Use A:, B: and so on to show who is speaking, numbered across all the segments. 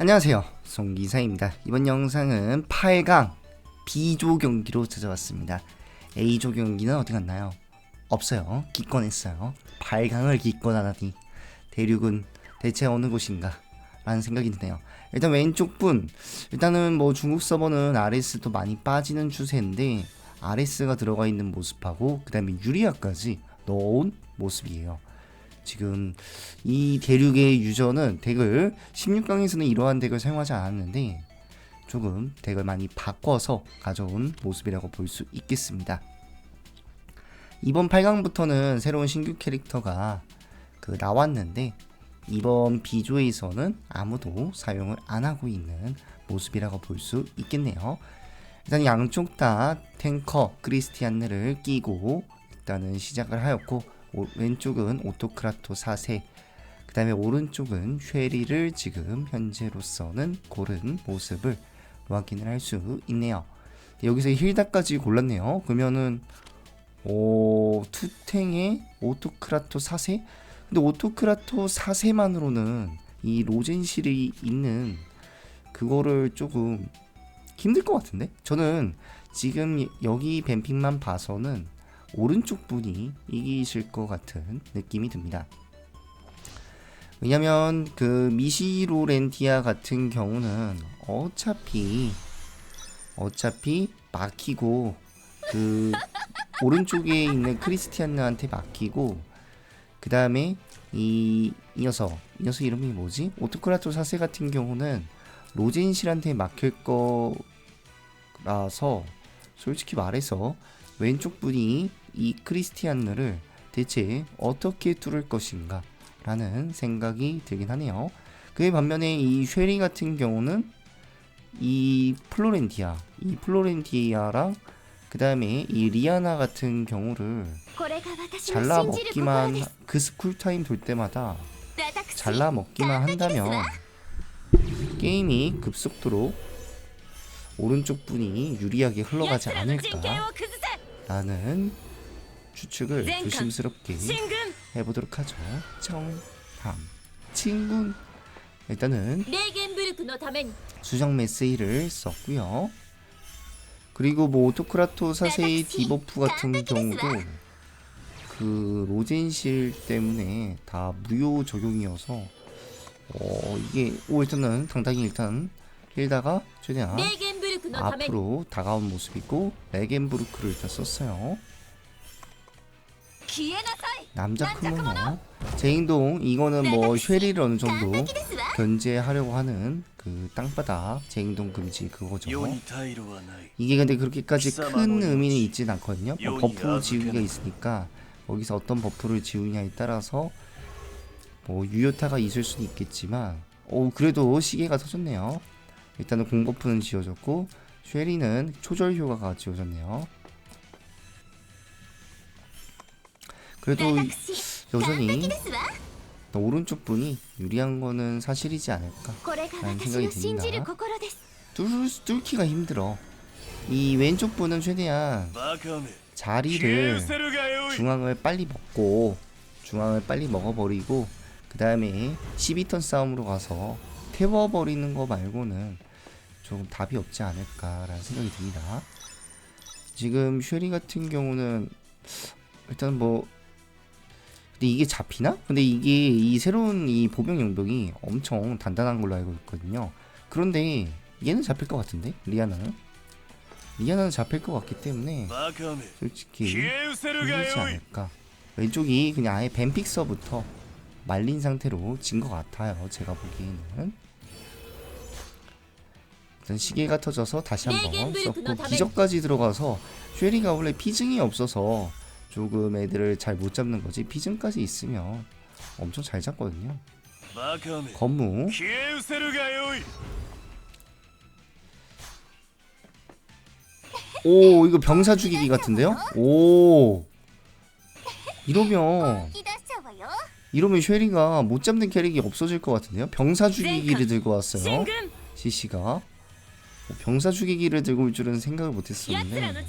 A: 안녕하세요. 송기사입니다. 이번 영상은 8강 B조 경기로 찾아왔습니다. A조 경기는 어디 갔나요? 없어요. 기권했어요. 8강을 기권하다니 대륙은 대체 어느 곳인가? 라는 생각이 드네요. 일단 왼쪽 분 일단은 뭐 중국 서버는 RS도 많이 빠지는 추세인데 RS가 들어가 있는 모습하고 그 다음에 유리아까지 넣어온 모습이에요 지금 이 대륙의 유저는 덱을 16강에서는 이러한 덱을 사용하지 않았는데 조금 덱을 많이 바꿔서 가져온 모습이라고 볼 수 있겠습니다. 이번 8강부터는 새로운 신규 캐릭터가 그 나왔는데 이번 B조에서는 아무도 사용을 안 하고 있는 모습이라고 볼 수 있겠네요. 일단 양쪽 다 탱커 크리스티안느를 끼고 일단은 시작을 하였고 오- 왼쪽은 오토크라토 4세 그 다음에 오른쪽은 쉐리를 지금 현재로서는 고른 모습을 확인을 할 수 있네요. 여기서 힐다까지 골랐네요. 그러면은 오 투탱의 오토크라토 4세? 근데 오토크라토 4세만으로는 이 로젠실이 있는 그거를 조금 힘들 것 같은데? 저는 지금 여기 뱀픽만 봐서는 오른쪽 분이 이기실 것 같은 느낌이 듭니다. 왜냐면 그 미시로렌티아 같은 경우는 어차피 어차피 막히고 그 오른쪽에 있는 크리스티안느한테 막히고 그 다음에 이, 이 녀석 이 녀석 이름이 뭐지? 오토크라토 사세 같은 경우는 로젠실한테 막힐 거라서 솔직히 말해서 왼쪽 분이 이 크리스티안느를 대체 어떻게 뚫을 것인가 라는 생각이 들긴 하네요. 그에 반면에 이 쉐리 같은 경우는 이 플로렌티아, 이 플로렌티아랑 그 다음에 이 리아나 같은 경우를
B: 그
A: 잘라 먹기만 그 스쿨타임 돌 때마다 잘라 먹기만 한다면 게임이 급속도로 오른쪽 분이 유리하게 흘러가지 않을까. 라는 추측을 조심스럽게 해보도록 하죠. 정함 친군. 일단은 수정 메세이를 썼고요. 그리고 뭐 오토크라토 사세이 디버프 같은 경우도 그 로젠실 때문에 다 무효 적용이어서 어 이게 오 일단은 당당히 일단 일다가 최대한 앞으로 다가온 모습이고 레겐브루크를 일단 썼어요. 남자 크모노 제인동 이거는 뭐 쉐리를 어느 정도 견제하려고 하는 그 땅바닥 제인동 금지 그거죠. 이게 근데 그렇게까지 큰 의미는 있진 않거든요. 뭐 버프 지우기가 있으니까 여기서 어떤 버프를 지우냐에 따라서 뭐 유효타가 있을 수는 있겠지만 오 그래도 시계가 터졌네요. 일단은 공버프는 지어졌고 쉐리는 초절 효과가 지어졌네요. 그래도 여전히 오른쪽 분이 유리한 거는 사실이지 않을까 라는 생각이 듭니다. 뚫, 뚫기가 힘들어. 이 왼쪽 분은 최대한 자리를 중앙을 빨리 먹고 중앙을 빨리 먹어버리고 그 다음에 12턴 싸움으로 가서 태워버리는 거 말고는 조금 답이 없지 않을까라는 생각이 듭니다. 지금 쉐리 같은 경우는 일단 뭐 근데 이게 잡히나? 근데 이게 이 새로운 이 보병 용병이 엄청 단단한 걸로 알고 있거든요. 그런데 얘는 잡힐 것 같은데 리아나는 리아나는 잡힐 것 같기 때문에 솔직히 힘들지 않을까. 왼쪽이 그냥 아예 뱀픽서부터 말린 상태로 진 것 같아요. 제가 보기에는. 시계가 터져서 다시 한번 썼고 기적까지 들어가서 쉐리가 원래 피증이 없어서 조금 애들을 잘 못 잡는 거지 피증까지 있으면 엄청 잘 잡거든요. 건무. 오 이거 병사 죽이기 같은데요? 오. 이러면 이러면 쉐리가 못 잡는 캐릭이 없어질 것 같은데요? 병사 죽이기를 들고 왔어요. CC가. 뭐 병사 죽이기를 들고 올 줄은 생각을 못했었는데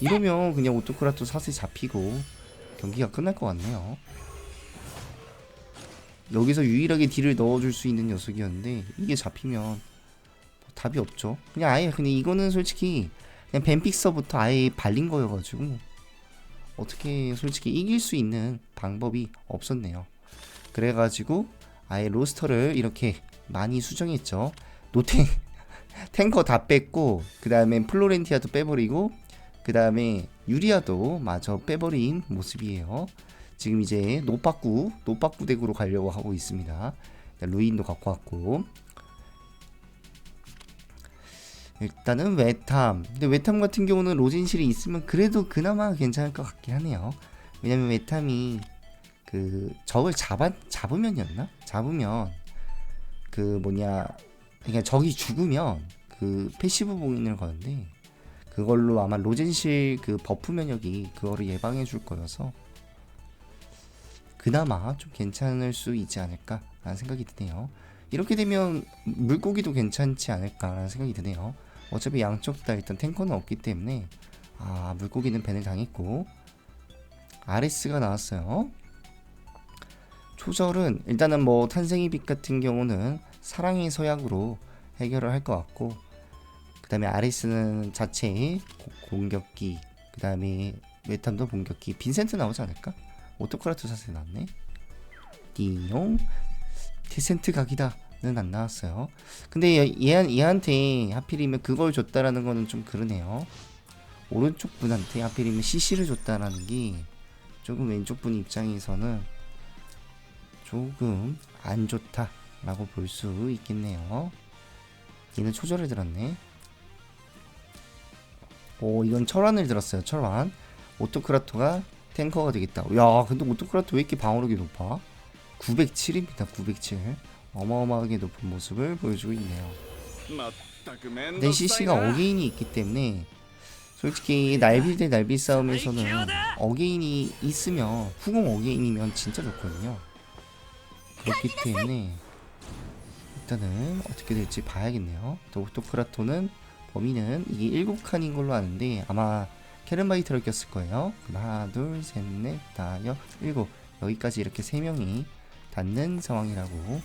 A: 이러면 그냥 오토크라토 사슬 잡히고 경기가 끝날 것 같네요. 여기서 유일하게 딜을 넣어줄 수 있는 녀석이었는데 이게 잡히면 뭐 답이 없죠. 그냥 아예 근데 이거는 솔직히 그냥 뱀픽서부터 아예 발린 거여가지고 어떻게 솔직히 이길 수 있는 방법이 없었네요. 그래가지고 아예 로스터를 이렇게 많이 수정했죠. 노탱 탱커 다 뺐고 그 다음에 플로렌티아도 빼버리고 그 다음에 유리아도 마저 빼버린 모습이에요. 지금 이제 노빠꾸 노빠꾸 덱으로 가려고 하고 있습니다. 루인도 갖고 왔고 일단은 외탐. 근데 외탐 같은 경우는 로진실이 있으면 그래도 그나마 괜찮을 것 같긴 하네요. 왜냐면 외탐이 그 적을 잡아 잡으면이었나? 잡으면 그 뭐냐 그러니까 적이 죽으면 그 패시브 봉인을 거는데 그걸로 아마 로젠실 그 버프 면역이 그거를 예방해 줄 거여서 그나마 좀 괜찮을 수 있지 않을까라는 생각이 드네요. 이렇게 되면 물고기도 괜찮지 않을까라는 생각이 드네요. 어차피 양쪽 다 일단 탱커는 없기 때문에 아 물고기는 밴을 당했고 아레스가 나왔어요. 초절은 일단은 뭐 탄생의 빛 같은 경우는 사랑의 서약으로 해결을 할 것 같고 그 다음에 아레스는 자체의 고- 공격기 그 다음에 메탐도 공격기. 빈센트 나오지 않을까? 오토크라토 사세 나왔네. 띠용. 티센트 각이다 는 안 나왔어요. 근데 얘, 얘, 얘한테 하필이면 그걸 줬다라는 거는 좀 그러네요. 오른쪽 분한테 하필이면 CC를 줬다라는 게 조금 왼쪽 분 입장에서는 조금 안 좋다 라고 볼 수 있겠네요. 얘는 초절을 들었네. 오 이건 철완을 들었어요 철완. 오토크라토가 탱커가 되겠다. 야 근데 오토크라토 왜 이렇게 방어력이 높아? 907입니다 907 어마어마하게 높은 모습을 보여주고 있네요.
C: 내
A: CC가 어게인이 있기 때문에 솔직히 날비 대 날비 싸움에서는 어게인이 있으면 후궁 어게인이면 진짜 좋거든요. 그렇기 때문에 일단은 어떻게 될지 봐야겠네요. 오토크라토는 범인은 이게 7칸인 걸로 아는데 아마 캐른바이트를 꼈을 거예요. 하나, 둘, 셋, 넷, 다섯, 일곱 여기까지 이렇게 세 명이 닿는 상황이라고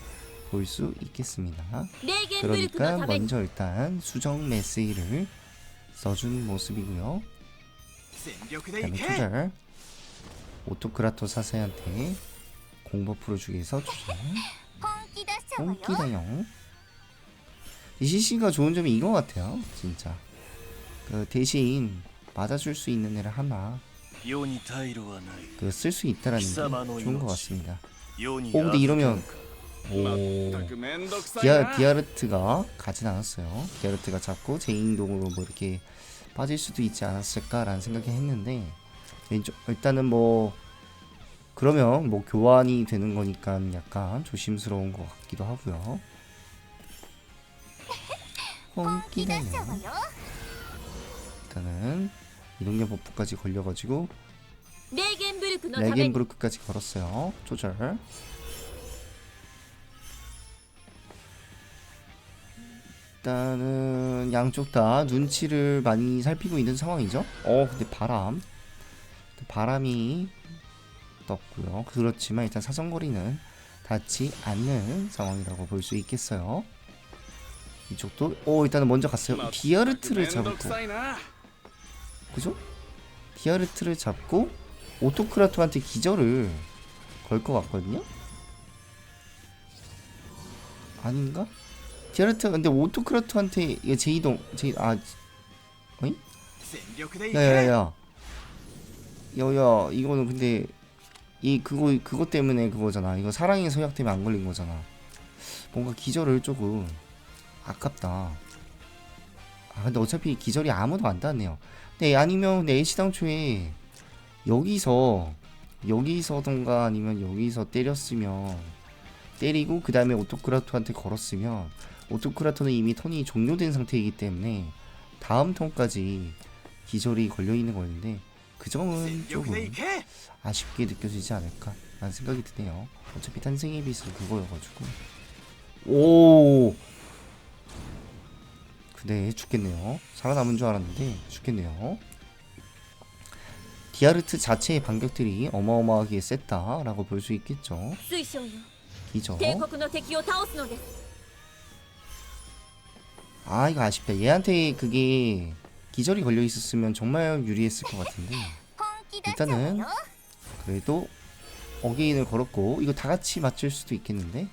A: 볼 수 있겠습니다. 그러니까 먼저 일단 수정 메시를 써준 모습이고요. 그다음에 투절 오토크라토 사세한테 공버프로 주기에서 투절 웃기다요. 이 CC가 좋은 점이 이거 같아요, 진짜. 그 대신 맞아줄 수 있는 애를 하나 그 쓸 수 있다라는 게 좋은 것 같습니다. 오 어, 근데 이러면 오 디아 디아르트가 가진 않았어요. 디아르트가 잡고 제인동으로 뭐 이렇게 빠질 수도 있지 않았을까라는 생각이 했는데 왼쪽 일단은 뭐 그러면 뭐 교환이 되는 거니까 약간 조심스러운 것 같기도 하고요.
B: 어,
A: 펑기네요. 일단은 이동경 버프까지 걸려가지고 레겐브루크까지 걸었어요. 조절. 일단은 양쪽 다 눈치를 많이 살피고 있는 상황이죠. 어, 근데 바람. 바람이 없고요. 그렇지만 일단 사선거리는 닿지 않는 상황이라고 볼 수 있겠어요. 이쪽도 오 일단은 먼저 갔어요. 디아르트를 잡고 그죠? 디아르트를 잡고 오토크라토한테 기절을 걸 것 같거든요. 아닌가? 디아르트 근데 오토크라토한테 이거 제이동 제이 아
C: 어이?
A: 야야야. 여야 이거는 근데 이 그거 그거 때문에 그거잖아. 이거 사랑의 서약 때문에 안 걸린 거잖아. 뭔가 기절을 조금 아깝다. 아 근데 어차피 기절이 아무도 안 닿네요. 네 아니면 근데 애시당초에 여기서 여기서던가 아니면 여기서 때렸으면 때리고 그 다음에 오토크라토한테 걸었으면 오토크라토는 이미 턴이 종료된 상태이기 때문에 다음 턴까지 기절이 걸려 있는 거였는데 그 점은 조금 아쉽게 느껴지지 않을까 라는 생각이 드네요. 어차피 탄생의 빛은 그거여가지고. 오! 근데 죽겠네요. 살아남은 줄 알았는데 죽겠네요. 디아르트 자체의 반격들이 어마어마하게 셌다라고 볼 수 있겠죠.
B: 기저
A: 아 이거 아쉽다. 얘한테 그게 기절이 걸려 있었으면 정말 유리했을 것 같은데. 일단은 그래도 어게인을 걸었고 이거 다 같이 맞출 수도 있겠는데.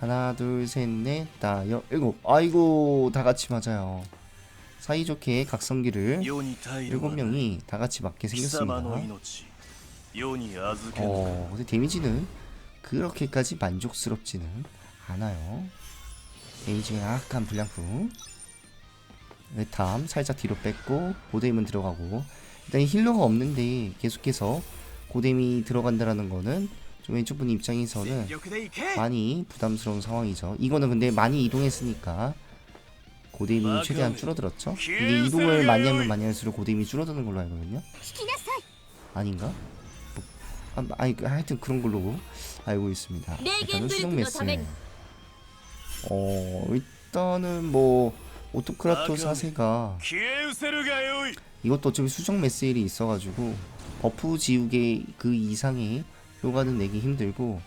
A: 하나 둘셋넷 다여 일곱. 아이고 다 같이 맞아요. 사이좋게 각성기를 일곱 명이 다 같이 맞게 생겼습니다. 어 근데 데미지는 그렇게까지 만족스럽지는 않아요. 데미지가 약간 불량품. 네, 외탐 살짝 뒤로 뺐고 고데임은 들어가고. 일단 힐러가 없는데 계속해서 고데임이 들어간다라는 거는 좀 왼쪽 분 입장에서는 많이 부담스러운 상황이죠. 이거는 근데 많이 이동했으니까 고데임이 최대한 줄어들었죠? 이게 이동을 많이 하면 많이 할수록 고데임이 줄어드는 걸로 알거든요. 아닌가? 뭐, 아, 아니 하여튼 그런 걸로 알고 있습니다. 일단은 수정매스 어 일단은 뭐 오토크라토 사세가 이것도 어차피 수정 메시일이 있어가지고 버프 지우개 그 이상의 효과는 내기 힘들고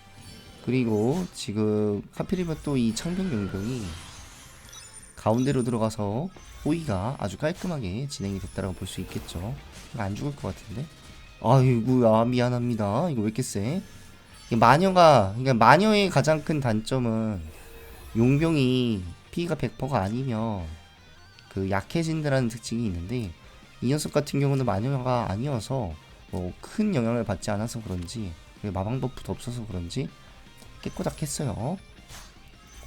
A: 그리고 지금 하필이면 또 이 창병 용병이 가운데로 들어가서 호의가 아주 깔끔하게 진행이 됐다라고 볼 수 있겠죠. 안 죽을 것 같은데? 아이구야 아, 미안합니다. 이거 왜 이렇게 세? 마녀가 그러니까 마녀의 가장 큰 단점은 용병이 피가 100%가 아니면 그 약해진다라는 특징이 있는데 이 녀석 같은 경우는 마녀가 아니어서 뭐 큰 영향을 받지 않아서 그런지 마방 버프도 없어서 그런지 깨꼬닥했어요.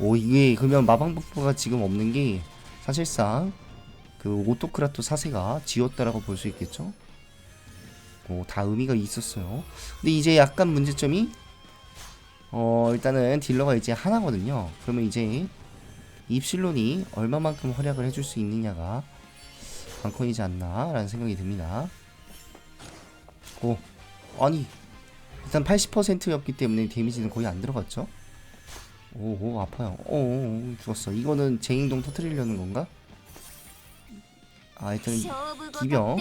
A: 오 이게 그러면 마방 버프가 지금 없는 게 사실상 그 오토크라토 사세가 지웠다라고 볼 수 있겠죠. 오, 다 의미가 있었어요. 근데 이제 약간 문제점이 어 일단은 딜러가 이제 하나거든요. 그러면 이제 입실론이 얼마만큼 활약을 해줄 수 있느냐가 관건이지 않나라는 생각이 듭니다. 오, 아니 일단 80%였기 때문에 데미지는 거의 안 들어갔죠? 오오 아파요. 오 죽었어. 이거는 쟁행동 터트리려는 건가? 아 일단 기병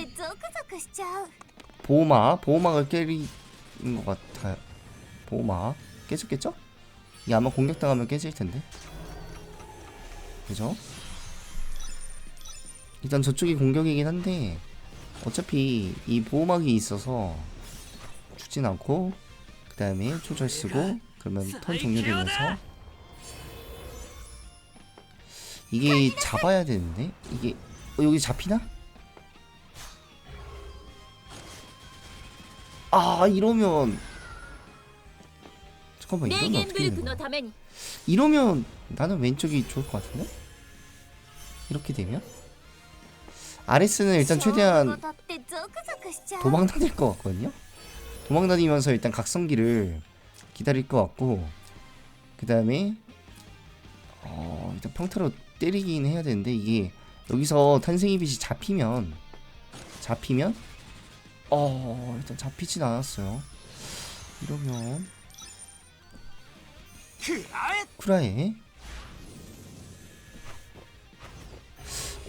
A: 보호마 보호막을 깨리는 것 같아요. 보호마 깨졌겠죠? 이게 아마 공격당하면 깨질 텐데. 그죠? 일단 저쪽이 공격이긴 한데 어차피 이 보호막이 있어서 죽진 않고 그 다음에 초절 쓰고 그러면 턴 종료되면서 이게 잡아야 되는데 이게 어, 여기 잡히나? 아 이러면 잠깐만 이러면 어떻게 되는 거야? 이러면 나는 왼쪽이 좋을 것 같은데? 이렇게 되면? 아레스는 일단 최대한 도망 다닐 것 같거든요? 도망 다니면서 일단 각성기를 기다릴 것 같고 그 다음에 어, 일단 평타로 때리긴 해야 되는데 이게 여기서 탄생의 빛이 잡히면 잡히면 어 일단 잡히진 않았어요 이러면 쿠라이.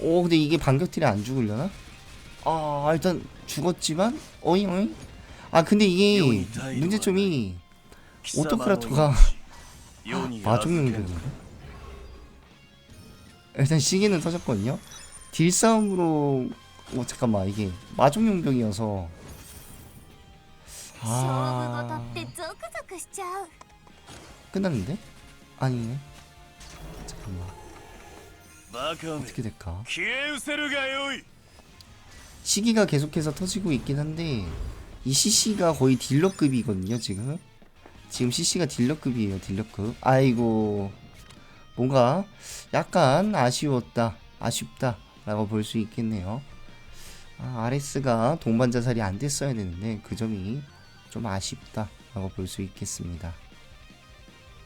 A: 오 근데 이게 반격딜이 안 죽으려나? 아 일단 죽었지만 어잉 어잉? 아 근데 이게 문제점이 오토크라토가 마종용이거든요 일단 시계는 터졌거든요. 딜싸움으로 어 잠깐만 이게 마종용병이어서. 아. 끝났는데? 아니네. 잠깐만. 어떻게 될까? 시기가 계속해서 터지고 있긴 한데 이 CC가 거의 딜러급이거든요 지금 지금 CC가 딜러급이에요 딜러급 아이고 뭔가 약간 아쉬웠다 아쉽다 라고 볼 수 있겠네요 아, RS가 동반자살이 안 됐어야 되는데 그 점이 좀 아쉽다 라고 볼 수 있겠습니다